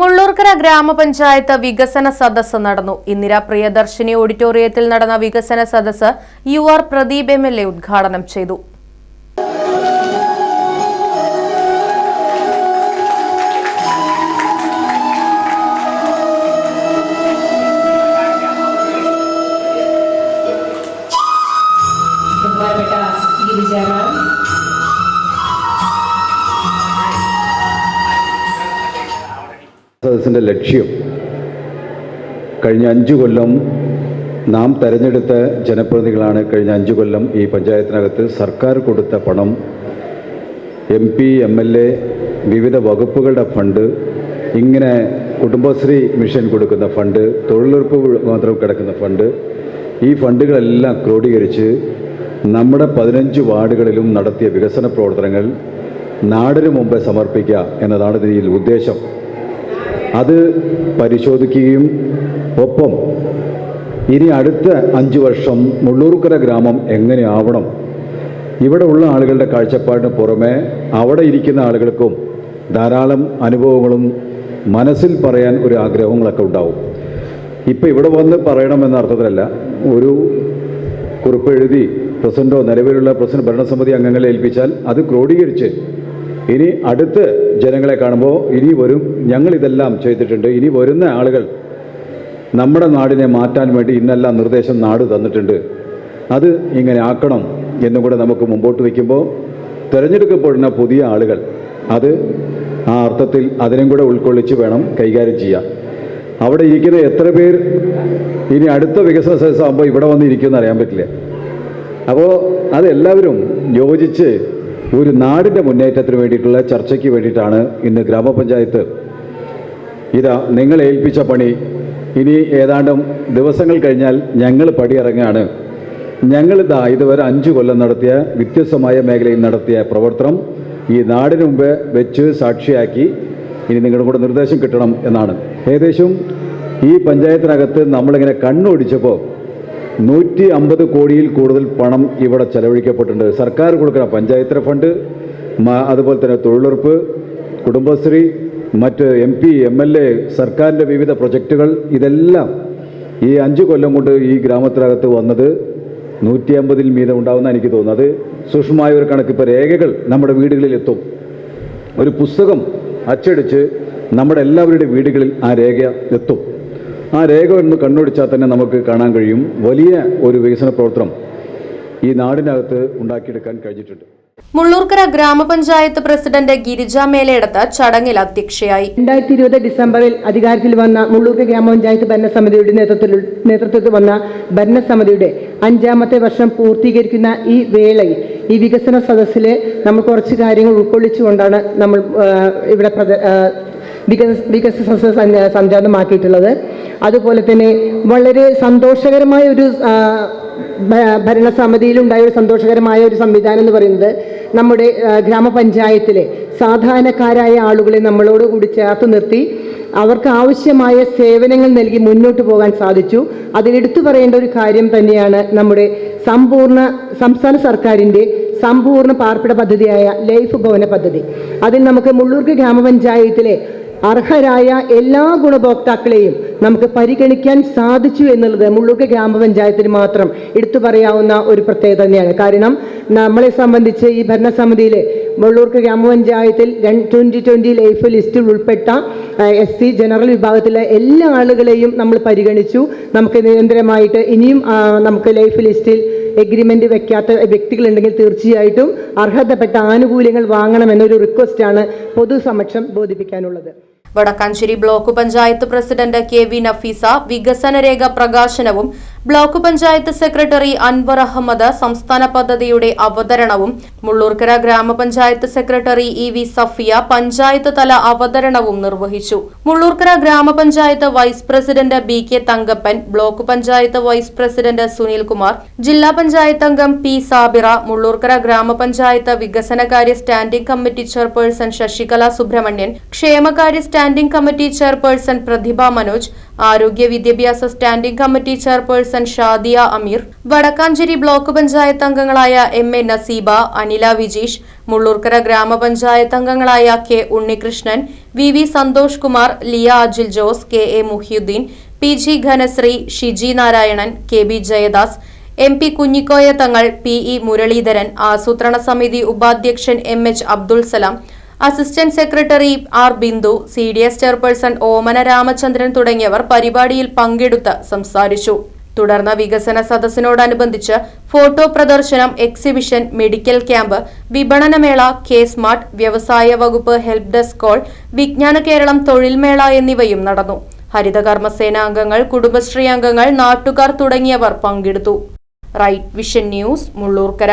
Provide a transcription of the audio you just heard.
Mullurkara ഗ്രാമപഞ്ചായത്ത് വികസന സദസ്സ് നടന്നു. ഇന്ദിര പ്രിയദർശിനി ഓഡിറ്റോറിയത്തിൽ നടന്ന വികസന സദസ്സ് U R Pradeep M L A ഉദ്ഘാടനം ചെയ്തു. സദസ്സിന്റെ ലക്ഷ്യം. കഴിഞ്ഞ അഞ്ച് കൊല്ലം നാം തെരഞ്ഞെടുത്ത ജനപ്രതിനിധികളാണ് കഴിഞ്ഞ അഞ്ച് കൊല്ലം ഈ പഞ്ചായത്തിനകത്ത് സർക്കാർ കൊടുത്ത പണം. M P M L A വിവിധ വകുപ്പുകളുടെ ഫണ്ട് ഇങ്ങനെ കുടുംബശ്രീ മിഷൻ കൊടുക്കുന്ന ഫണ്ട് തൊഴിലുറപ്പ് മാത്രം കിടക്കുന്ന ഫണ്ട്. ഈ ഫണ്ടുകളെല്ലാം ക്രോഡീകരിച്ച് നമ്മുടെ പതിനഞ്ച് വാർഡുകളിലും നടത്തിയ വികസന പ്രവർത്തനങ്ങൾ നാടിനു മുമ്പ് സമർപ്പിക്കുക എന്നതാണ് ഇതിൽ ഉദ്ദേശം. അത് പരിശോധിക്കുകയും ഒപ്പം ഇനി അടുത്ത അഞ്ച് വർഷം മുള്ളൂർക്കര ഗ്രാമം എങ്ങനെയാവണം ഇവിടെ ഉള്ള ആളുകളുടെ കാഴ്ചപ്പാടിന് പുറമെ അവിടെ ഇരിക്കുന്ന ആളുകൾക്കും ധാരാളം അനുഭവങ്ങളും മനസ്സിൽ പറയാൻ ഒരു ആഗ്രഹങ്ങളൊക്കെ ഉണ്ടാവും. ഇപ്പം ഇവിടെ വന്ന് പറയണമെന്ന അർത്ഥത്തിലല്ല. ഒരു കുറിപ്പ് എഴുതി പ്രസിഡന്റോ നിലവിലുള്ള പ്രസിഡന്റ് ഭരണസമിതി അംഗങ്ങളെ ഏൽപ്പിച്ചാൽ അത് ക്രോഡീകരിച്ച് ഇനി അടുത്ത് ജനങ്ങളെ കാണുമ്പോൾ ഇനി വരും. ഞങ്ങൾ ഇതെല്ലാം ചെയ്തിട്ടുണ്ട്. ഇനി വരുന്ന ആളുകൾ നമ്മുടെ നാടിനെ മാറ്റാൻ വേണ്ടി ഇന്നെല്ലാം നിർദ്ദേശം നാട് തന്നിട്ടുണ്ട്. അത് ഇങ്ങനെ ആക്കണം എന്നും കൂടെ നമുക്ക് മുമ്പോട്ട് വയ്ക്കുമ്പോൾ തിരഞ്ഞെടുക്കപ്പെടുന്ന പുതിയ ആളുകൾ അത് ആ അർത്ഥത്തിൽ അതിനും കൂടെ ഉൾക്കൊള്ളിച്ച് വേണം കൈകാര്യം ചെയ്യാൻ. അവിടെ ഇരിക്കുന്ന എത്ര പേർ ഇനി അടുത്ത വികസന സദസ്സാകുമ്പോൾ ഇവിടെ വന്ന് ഇരിക്കുമെന്ന് അറിയാൻ പറ്റില്ല. അപ്പോൾ അതെല്ലാവരും യോജിച്ച് ഒരു നാടിന്റെ മുന്നേറ്റത്തിന് വേണ്ടിയിട്ടുള്ള ചർച്ചയ്ക്ക് വേണ്ടിയിട്ടാണ് ഇന്ന് ഗ്രാമപഞ്ചായത്ത്. ഇതാ നിങ്ങൾ ഏൽപ്പിച്ച പണി. ഇനി ഏതാണ്ടും ദിവസങ്ങൾ കഴിഞ്ഞാൽ ഞങ്ങൾ പടിയിറങ്ങുകയാണ് ഞങ്ങളിതാ ഇതാ ഇതുവരെ അഞ്ചു കൊല്ലം നടത്തിയ വ്യത്യസ്തമായ മേഖലയിൽ നടത്തിയ പ്രവർത്തനം ഈ നാടിന് മുമ്പ് വെച്ച് സാക്ഷിയാക്കി ഇനി നിങ്ങളുടെ കൂടെ നിർദ്ദേശം കിട്ടണം എന്നാണ്. ഏകദേശം ഈ പഞ്ചായത്തിനകത്ത് നമ്മളിങ്ങനെ കണ്ണോടിച്ചപ്പോൾ നൂറ്റി അമ്പത് കോടിയിൽ കൂടുതൽ പണം ഇവിടെ ചെലവഴിക്കപ്പെട്ടിട്ടുണ്ട്. സർക്കാർ കൊടുക്കുന്ന പഞ്ചായത്ത് ഫണ്ട് അതുപോലെ തന്നെ തൊഴിലുറപ്പ് കുടുംബശ്രീ മറ്റ് M P M L A സർക്കാരിന്റെ വിവിധ പ്രൊജക്റ്റുകൾ ഇതെല്ലാം ഈ അഞ്ച് കൊല്ലം കൊണ്ട് ഈ ഗ്രാമത്തിനകത്ത് വന്നത് നൂറ്റി അമ്പതിൽ മീതം ഉണ്ടാവുന്ന എനിക്ക് തോന്നുന്നു അത് സൂക്ഷ്മമായ ഒരു കണക്ക് ഇപ്പോൾ രേഖകൾ നമ്മുടെ വീടുകളിൽ എത്തും ഒരു പുസ്തകം അച്ചടിച്ച് നമ്മുടെ എല്ലാവരുടെ വീടുകളിൽ ആ രേഖ എത്തും. ആ രേഖ ഒന്ന് കണ്ണോടിച്ചാൽ തന്നെ നമുക്ക് കാണാൻ കഴിയും. വലിയ ഒരു വികസന പ്രവർത്തനം ഈ നാടിനകത്ത് ഉണ്ടാക്കിയെടുക്കാൻ കഴിഞ്ഞിട്ടുണ്ട്. മുള്ളൂർക്കര ഗ്രാമപഞ്ചായത്ത് പ്രസിഡന്റ് ഗിരിജ മേലയിടത്ത് ചടങ്ങിൽ അധ്യക്ഷയായി. രണ്ടായിരത്തി ഇരുപത് ഡിസംബറിൽ അധികാരത്തിൽ വന്ന മുള്ളൂർക്കര ഗ്രാമപഞ്ചായത്ത് ഭരണസമിതിയുടെ നേതൃത്വത്തിൽ നേതൃത്വത്തിൽ വന്ന ഭരണസമിതിയുടെ അഞ്ചാമത്തെ വർഷം പൂർത്തീകരിക്കുന്ന ഈ വേളയിൽ ഈ വികസന സദസ്സിൽ നമ്മൾ കുറച്ച് കാര്യങ്ങൾ ഉൾക്കൊള്ളിച്ചുകൊണ്ടാണ് നമ്മൾ ഇവിടെ വികസ വികസന സദസ്സ് സംജാതമാക്കിയിട്ടുള്ളത്. അതുപോലെ തന്നെ വളരെ സന്തോഷകരമായ ഒരു ഭരണസമിതിയിലുണ്ടായ ഒരു സന്തോഷകരമായ ഒരു സംവിധാനം എന്ന് പറയുന്നത് നമ്മുടെ ഗ്രാമപഞ്ചായത്തിലെ സാധാരണക്കാരായ ആളുകളെ നമ്മളോട് കൂടി ചേർത്ത് നിർത്തി അവർക്ക് ആവശ്യമായ സേവനങ്ങൾ നൽകി മുന്നോട്ട് പോകാൻ സാധിച്ചു. അതിലെടുത്തു പറയേണ്ട ഒരു കാര്യം തന്നെയാണ് നമ്മുടെ സമ്പൂർണ സംസ്ഥാന സർക്കാരിന്റെ സമ്പൂർണ പാർപ്പിട പദ്ധതിയായ ലൈഫ് ഭവന പദ്ധതി. അതിൽ നമുക്ക് മുള്ളൂർക്ക് ഗ്രാമപഞ്ചായത്തിലെ അർഹരായ എല്ലാ ഗുണഭോക്താക്കളെയും നമുക്ക് പരിഗണിക്കാൻ സാധിച്ചു എന്നുള്ളത് മുള്ളൂർക്ക് ഗ്രാമപഞ്ചായത്തിന് മാത്രം എടുത്തു പറയാവുന്ന ഒരു പ്രത്യേകത തന്നെയാണ്. കാരണം നമ്മളെ സംബന്ധിച്ച് ഈ ഭരണസമിതിയിൽ മുള്ളൂർക്ക് ഗ്രാമപഞ്ചായത്തിൽ ട്വന്റി ട്വന്റി ലൈഫ് ലിസ്റ്റിൽ ഉൾപ്പെട്ട എസ് സി ജനറൽ വിഭാഗത്തിലെ എല്ലാ ആളുകളെയും നമ്മൾ പരിഗണിച്ചു. നമുക്ക് നിരന്തരമായിട്ട് ഇനിയും നമുക്ക് ലൈഫ് ലിസ്റ്റിൽ എഗ്രിമെന്റ് വെക്കാത്ത വ്യക്തികളുണ്ടെങ്കിൽ തീർച്ചയായിട്ടും അർഹതപ്പെട്ട ആനുകൂല്യങ്ങൾ വാങ്ങണമെന്നൊരു റിക്വസ്റ്റാണ് പൊതുസമക്ഷം ബോധിപ്പിക്കാനുള്ളത്. Vadakkanchery block panchayat president K V Nafeesa വികസനരേഖ പ്രകാശനവും ബ്ലോക്ക് പഞ്ചായത്ത് സെക്രട്ടറി അൻവർ അഹമ്മദ് സംസ്ഥാന പദ്ധതിയുടെ അവതരണവും മുള്ളൂർക്കര ഗ്രാമപഞ്ചായത്ത് secretary E V Safiya panchayat തല അവതരണവും നിർവഹിച്ചു. മുള്ളൂർക്കര ഗ്രാമപഞ്ചായത്ത് vice president B K Thankappan block panchayat vice president Sunilkumar ജില്ലാ പഞ്ചായത്ത് അംഗം പി സാബിറ മുള്ളൂർക്കര ഗ്രാമപഞ്ചായത്ത് വികസനകാര്യ standing committee chairperson Sasikala Subramanian ക്ഷേമകാര്യ standing committee chairperson Prathibha Manoj ആരോഗ്യ വിദ്യാഭ്യാസ standing committee chairperson Shadiya Ameer Vadakkanchery block panchayat അംഗങ്ങളായ എം എ നസീബ അനില വിജീഷ് മുള്ളൂർക്കര ഗ്രാമപഞ്ചായത്ത് അംഗങ്ങളായ K Unnikrishnan V V Santhosh Kumar Liya Ajil Jose K A Muhiyuddeen P G Ghanasree Shiji Narayanan K B Jayadas M P Kunhikoya Thangal P E Muraleedharan ആസൂത്രണ സമിതി ഉപാധ്യക്ഷൻ M H Abdul Salam assistant secretary R Bindu C D S chairperson Omana Ramachandran തുടങ്ങിയവർ പരിപാടിയിൽ പങ്കെടുത്ത് സംസാരിച്ചു. തുടർന്ന് വികസന സദസ്സിനോടനുബന്ധിച്ച് ഫോട്ടോ പ്രദർശനം exhibition medical camp വിപണനമേള K smart വ്യവസായ വകുപ്പ് ഹെൽപ്പ് ഡെസ്ക് കോൾ വിജ്ഞാന കേരളം തൊഴിൽമേള എന്നിവയും നടന്നു. ഹരിതകർമ്മസേന അംഗങ്ങൾ കുടുംബശ്രീ അംഗങ്ങൾ നാട്ടുകാർ തുടങ്ങിയവർ പങ്കെടുത്തു. Right Vision News Mullurkara.